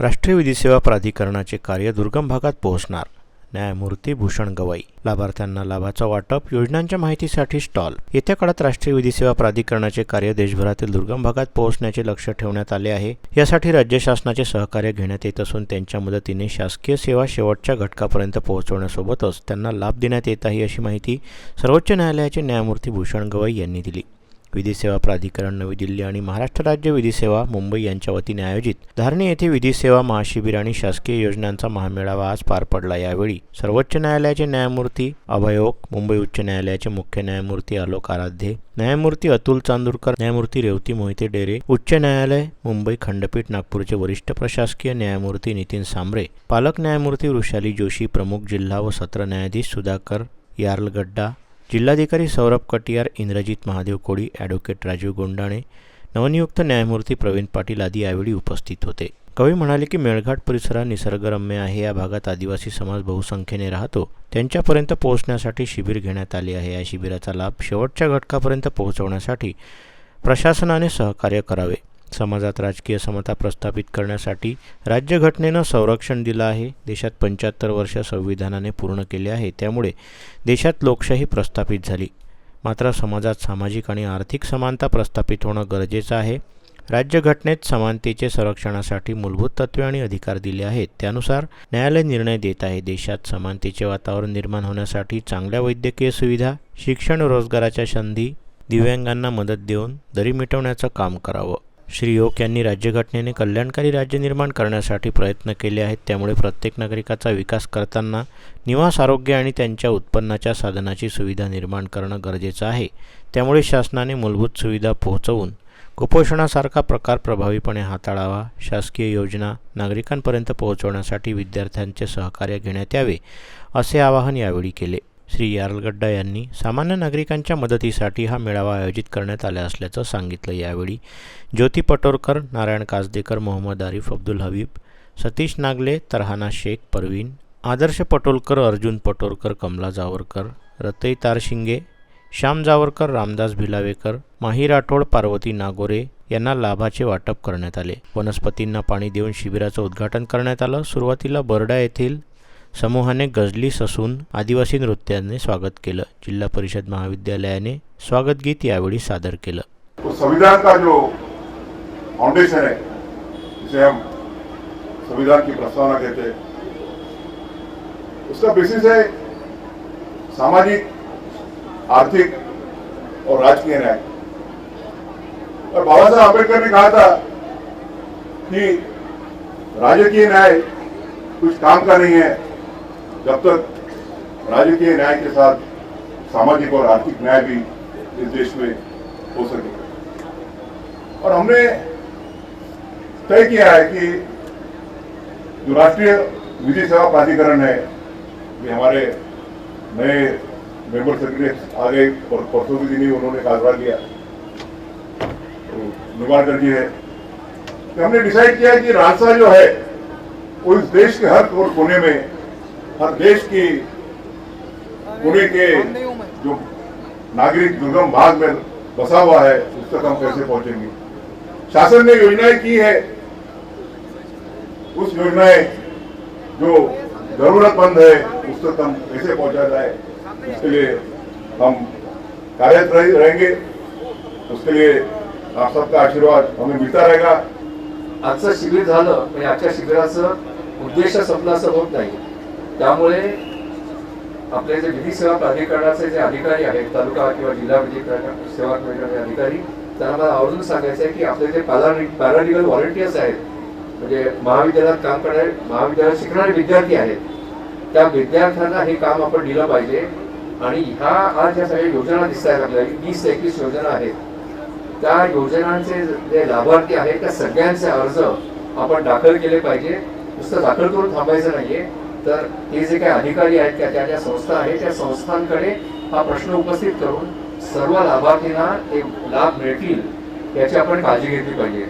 राष्ट्रीय विधी सेवा प्राधिकरणाचे कार्य दुर्गम भागात पोहोचणार. न्यायमूर्ती भूषण गवई. लाभार्थ्यांना लाभाचं वाटप योजनांच्या माहितीसाठी स्टॉल. येत्या काळात राष्ट्रीय विधी सेवा प्राधिकरणाचे कार्य देशभरातील दुर्गम भागात पोहोचण्याचे लक्ष ठेवण्यात आले आहे. यासाठी राज्य शासनाचे सहकार्य घेण्यात येत असून त्यांच्या मदतीने शासकीय सेवा शेवटच्या घटकापर्यंत पोहोचवण्यासोबतच त्यांना लाभ देण्यात येत आहे अशी माहिती सर्वोच्च न्यायालयाचे न्यायमूर्ती भूषण गवई यांनी दिली. विधी सेवा प्राधिकरण नवी दिल्ली आणि महाराष्ट्र राज्य विधी सेवा मुंबई यांच्या वतीने आयोजित. धारणी येथे विधी सेवा महाशिबिर आणि शासकीय योजनांचा महामेळावा आज पार पडला यावेळी. सर्वोच्च न्यायालयाचे न्यायमूर्ती अभयोक मुंबई उच्च न्यायालयाचे मुख्य न्यायमूर्ती आलोक आराध्ये न्यायमूर्ती अतुल चांदूरकर न्यायमूर्ती रेवती मोहिते डेरे उच्च न्यायालय मुंबई खंडपीठ नागपूरचे वरिष्ठ प्रशासकीय न्यायमूर्ती नितीन सांबरे पालक न्यायमूर्ती वृषाली जोशी प्रमुख जिल्हा व सत्र न्यायाधीश सुधाकर यार्लगड्डा जिल्हाधिकारी सौरभ कटियार इंद्रजित महादेव कोळी ॲडव्होकेट राजीव गोंडाणे नवनियुक्त न्यायमूर्ती प्रवीण पाटील आदी यावेळी उपस्थित होते. कवी म्हणाले की मेळघाट परिसर निसर्गरम्य आहे या भागात आदिवासी समाज बहुसंख्येने राहतो. त्यांच्यापर्यंत पोहोचण्यासाठी शिबिर घेण्यात आले आहे. या शिबिराचा लाभ शेवटच्या घटकापर्यंत पोहोचवण्यासाठी प्रशासनाने सहकार्य करावे. समाजात राजकीय समता प्रस्थापित करण्यासाठी राज्यघटनेनं संरक्षण दिलं आहे. देशात पंच्याहत्तर वर्ष संविधानाने पूर्ण केले आहे. त्यामुळे देशात लोकशाही प्रस्थापित झाली. मात्र समाजात सामाजिक आणि आर्थिक समानता प्रस्थापित होणं गरजेचं आहे. राज्यघटनेत समानतेचे संरक्षणासाठी मूलभूत तत्वे आणि अधिकार दिले आहेत. त्यानुसार न्यायालय निर्णय देत आहे. देशात समानतेचे वातावरण निर्माण होण्यासाठी चांगल्या वैद्यकीय सुविधा शिक्षण रोजगाराच्या संधी दिव्यांगांना मदत देऊन दरी मिटवण्याचं काम करावं. श्री योग यांनी राज्यघटनेने कल्याणकारी राज्य निर्माण करण्यासाठी प्रयत्न केले आहेत. त्यामुळे प्रत्येक नागरिकाचा विकास करताना निवास आरोग्य आणि त्यांच्या उत्पन्नाच्या साधनाची सुविधा निर्माण करणं गरजेचं आहे. त्यामुळे शासनाने मूलभूत सुविधा पोहोचवून कुपोषणासारखा प्रकार प्रभावीपणे हाताळावा. शासकीय योजना नागरिकांपर्यंत पोहोचवण्यासाठी विद्यार्थ्यांचे सहकार्य घेण्यात यावे असे आवाहन यावेळी केले. श्री यारलगड्डा यांनी सामान्य नागरिकांच्या मदतीसाठी हा मेळावा आयोजित करण्यात आला असल्याचं सांगितलं यावेळी. ज्योती पटोरकर नारायण कासदेकर मोहम्मद आरिफ अब्दुल हबीब सतीश नागले तरहाना शेख परवीन आदर्श पटोलकर अर्जुन पटोरकर कमला जावरकर रतई तारशिंगे श्याम जावरकर रामदास भिलावेकर माही राठोड पार्वती नागोरे यांना लाभाचे वाटप करण्यात आले. वनस्पतींना पाणी देऊन शिबिराचं उद्घाटन करण्यात आलं. सुरुवातीला बर्डा येथील समूहाने गजली ससून आदिवासी नृत्याने स्वागत केलं. जिल्हा परिषद महाविद्यालयाने स्वागत गीत यावेळी सादर केलं. तो संविधान का जो फाउंडेशन है, जिसे हम संविधान की प्रस्तावना कहते हैं, उसका बेसिस है सामाजिक, आर्थिक और राजकीय न्याय। और बाबा साहब आम्बेडकर ने कहा था कि राजकीय न्याय कुछ काम का नहीं है जब तक राजकीय न्याय के साथ सामाजिक और आर्थिक न्याय भी इस देश में हो सके। और हमने तय किया है कि जो राष्ट्रीय विधि सेवा प्राधिकरण है, ये हमारे नए मेंबर सेक्रेटरी आ गए और परसों के दिन ही उन्होंने कार्यभार लिया। तो निवारकर जी है। तो हमने डिसाइड किया कि रास्ता जो है, वो इस देश के हर कोने में हर देश की पुणे के जो नागरिक दुर्गम भाग में बसा हुआ है उस तक हम कैसे पहुंचेंगे? शासन ने योजनाएं की है। उस योजनाएं जो जरूरतमंद है उस तक हम कैसे पहुंचा जाए? उसके लिए हम कार्यरत रहेंगे। उसके लिए आप सबका आशीर्वाद हमें मिलता रहेगा। आजचं शिबिर झालं म्हणजे आजच्या शिबिराचं उद्देश संपला असं होत नाही. त्यामुळे आपले जे विधी सेवा प्राधिकरणाचे जे अधिकारी आहेत तालुका किंवा जिल्हा विधी सेवा प्राधिकरणाचे अधिकारी त्यांना मला आवर्जून सांगायचं आहे की आपले जे पॅरा पॅरालिगल व्हॉलंटियर्स आहेत म्हणजे महाविद्यालयात काम करणारे महाविद्यालयात शिकणारे विद्यार्थी आहेत त्या विद्यार्थ्यांना हे काम आपण दिलं पाहिजे. आणि ह्या आज ज्या सगळ्या योजना दिसत आहेत आपल्याला वीस एकवीस योजना आहेत. त्या योजनांचे जे लाभार्थी आहेत त्या सगळ्यांचे अर्ज आपण दाखल केले पाहिजे. नुसतं दाखल करून थांबायचं नाहीये. तर हे जे काही अधिकारी आहेत त्या त्या ज्या संस्था आहेत त्या संस्थांकडे हा प्रश्न उपस्थित करून सर्व लाभार्थींना एक लाभ मिळतील याची आपण काळजी घेतली पाहिजे.